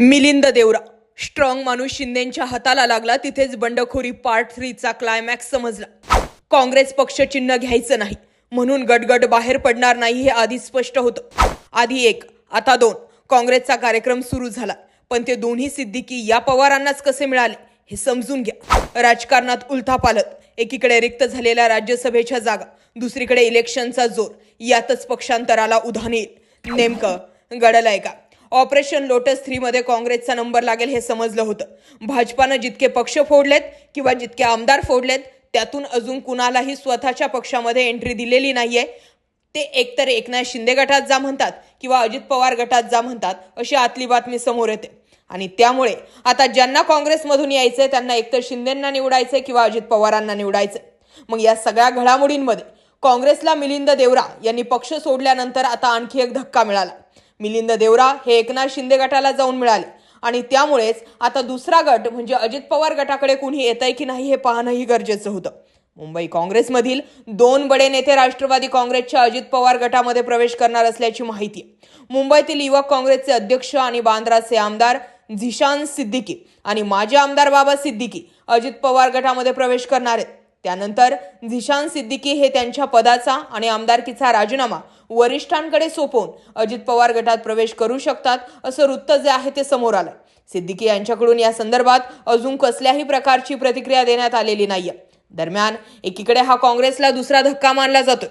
Milind Deora. Strong माणूस शिंदेच्या हाताला लागला तिथेच बंडखोरी पार्ट थ्रीचा क्लायमॅक्स समजला. काँग्रेस पक्ष चिन्ह घ्यायचं नाही. म्हणून गटगट बाहेर पडणार नाही हे आधी स्पष्ट होतं. आधी एक आता दोन. काँग्रेसचा कार्यक्रम सुरू झाला. पण ते दोन्ही सिद्दीकी या पवारांनाच कसे मिळाले हे समजून घ्या. राजकारणात उलथापालत एकीकडे रिक्त झालेल्या राज्यसभेच्या जागा दुसरीकडे इलेक्शनचा जोर. यातच पक्षांतराला उधाण येईल. नेमकं घडलंय का? ऑपरेशन लोटस थ्रीमध्ये काँग्रेसचा नंबर लागेल हे समजलं होतं. भाजपानं जितके पक्ष फोडलेत किंवा जितके आमदार फोडलेत त्यातून अजून कुणालाही स्वतःच्या पक्षामध्ये एंट्री दिलेली नाहीये. ते एकतर एकनाथ शिंदे गटात जा म्हणतात किंवा अजित पवार गटात जा म्हणतात अशी आतली बातमी समोर येते. आणि त्यामुळे आता ज्यांना काँग्रेसमधून यायचंय त्यांना एकतर शिंदेंना निवडायचंय किंवा अजित पवारांना निवडायचंय. मग या सगळ्या घडामोडींमध्ये काँग्रेसला मिलिंद देवरा यांनी पक्ष सोडल्यानंतर आता आणखी एक धक्का मिळाला. मिलिंद देवरा हे एकनाथ शिंदे गटाला जाऊन मिळाले. आणि त्यामुळेच आता दुसरा गट म्हणजे अजित पवार गटाकडे कुणी येत आहे की नाही हे पाहणंही गरजेचं होतं. मुंबई काँग्रेसमधील दोन बडे नेते राष्ट्रवादी काँग्रेसच्या अजित पवार गटामध्ये प्रवेश करणार असल्याची माहिती. मुंबईतील युवक काँग्रेसचे अध्यक्ष आणि बांद्राचे आमदार झिशान सिद्दीकी आणि माजी आमदार बाबा सिद्दीकी अजित पवार गटामध्ये प्रवेश करणार आहेत. त्यानंतर झिशान सिद्दीकी हे त्यांच्या पदाचा आणि आमदारकीचा राजीनामा वरिष्ठांकडे सोपवून अजित पवार गटात प्रवेश करू शकतात असं वृत्त जे आहे ते समोर आलं सिद्दीकी यांच्याकडून या संदर्भात अजून कसल्याही प्रकारची प्रतिक्रिया देण्यात आलेली नाहीये. दरम्यान एकीकडे हा काँग्रेसला दुसरा धक्का मानला जातोय.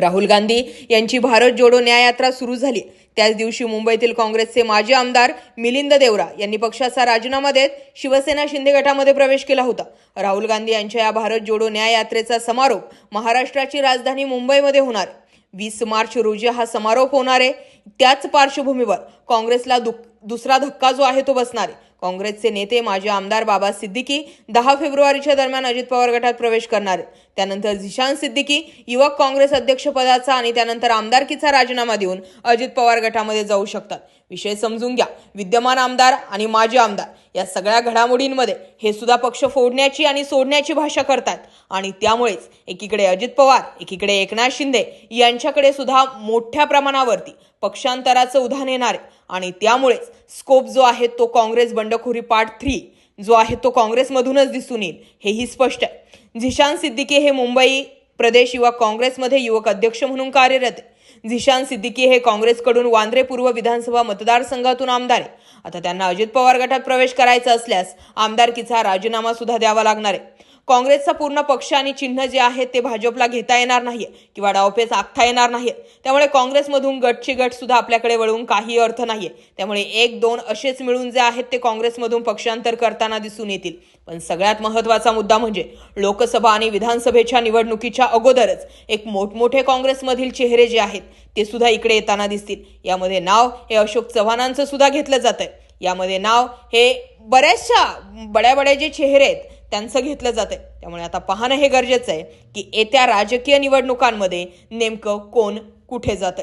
राहुल गांधी यांची भारत जोडो न्याययात्रा सुरू झाली. त्याच दिवशी मुंबईतील काँग्रेसचे माजी आमदार मिलिंद देवरा यांनी पक्षाचा राजीनामा देत शिवसेना शिंदे गटामध्ये प्रवेश केला होता. राहुल गांधी यांच्या या भारत जोडो न्याय यात्रेचा समारोप महाराष्ट्राची राजधानी मुंबईमध्ये होणार वीस मार्च रोजी हा समारोप होणार आहे. त्याच पार्श्वभूमीवर काँग्रेसला दुसरा धक्का जो आहे तो बसणार आहे. काँग्रेसचे नेते माजी आमदार बाबा सिद्दीकी दहा फेब्रुवारीच्या दरम्यान अजित पवार गटात प्रवेश करणार. त्यानंतर झिशान सिद्दीकी युवक काँग्रेस अध्यक्षपदाचा आणि त्यानंतर आमदारकीचा राजीनामा देऊन अजित पवार गटामध्ये जाऊ शकतात. विषय समजून घ्या. विद्यमान आमदार आणि माजी आमदार या सगळ्या घडामोडींमध्ये हे सुद्धा पक्ष फोडण्याची आणि सोडण्याची भाषा करतात. आणि त्यामुळेच एकीकडे अजित पवार एकीकडे एकनाथ शिंदे यांच्याकडे सुद्धा मोठ्या प्रमाणावरती पक्षांतराचं उधाण येणार आहे. आणि त्यामुळेच स्कोप जो आहे तो काँग्रेस बंडखोरी पार्ट थ्री जो आहे तो काँग्रेसमधूनच दिसून येईल हेही स्पष्ट आहे. झिशान सिद्दीकी हे मुंबई प्रदेश युवा काँग्रेसमध्ये युवक अध्यक्ष म्हणून कार्यरत झिशान सिद्दीकी हे काँग्रेसकडून वांद्रे पूर्व विधानसभा मतदारसंघातून आमदार आहे. आता त्यांना अजित पवार गटात प्रवेश करायचा असल्यास आमदारकीचा राजीनामा सुद्धा द्यावा लागणार आहे. काँग्रेसचा पूर्ण पक्ष आणि चिन्ह जे आहे ते भाजपला घेता येणार नाही किंवा डावपेच आखता येणार नाही त्यामुळे काँग्रेसमधून गटची गट सुद्धा आपल्याकडे वळून काही अर्थ नाहीये. त्यामुळे एक दोन असेच मिळून जे आहेत ते काँग्रेसमधून पक्षांतर करताना दिसून येतील. पण सगळ्यात महत्त्वाचा मुद्दा म्हणजे लोकसभा आणि विधानसभेच्या निवडणुकीच्या अगोदरच एक मोठमोठे काँग्रेसमधील चेहरे जे आहेत ते सुद्धा इकडे येताना दिसतील. यामध्ये नाव हे अशोक चव्हाणांचं सुद्धा घेतलं जात आहे यामध्ये नाव हे बऱ्याचशा बड्या बड्या जे चेहरे आहेत त्यांचं घेतलं जातंय. त्यामुळे आता पाहणं हे गरजेचं आहे की येत्या राजकीय निवडणुकांमध्ये नेमकं कोण कुठे जातं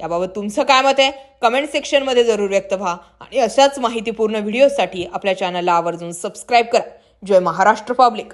याबाबत तुमचं काय मत आहे? कमेंट सेक्शनमध्ये जरूर व्यक्त व्हा आणि अशाच माहितीपूर्ण व्हिडिओसाठी आपल्या चॅनलला आवर्जून सबस्क्राईब करा. जय महाराष्ट्र पब्लिक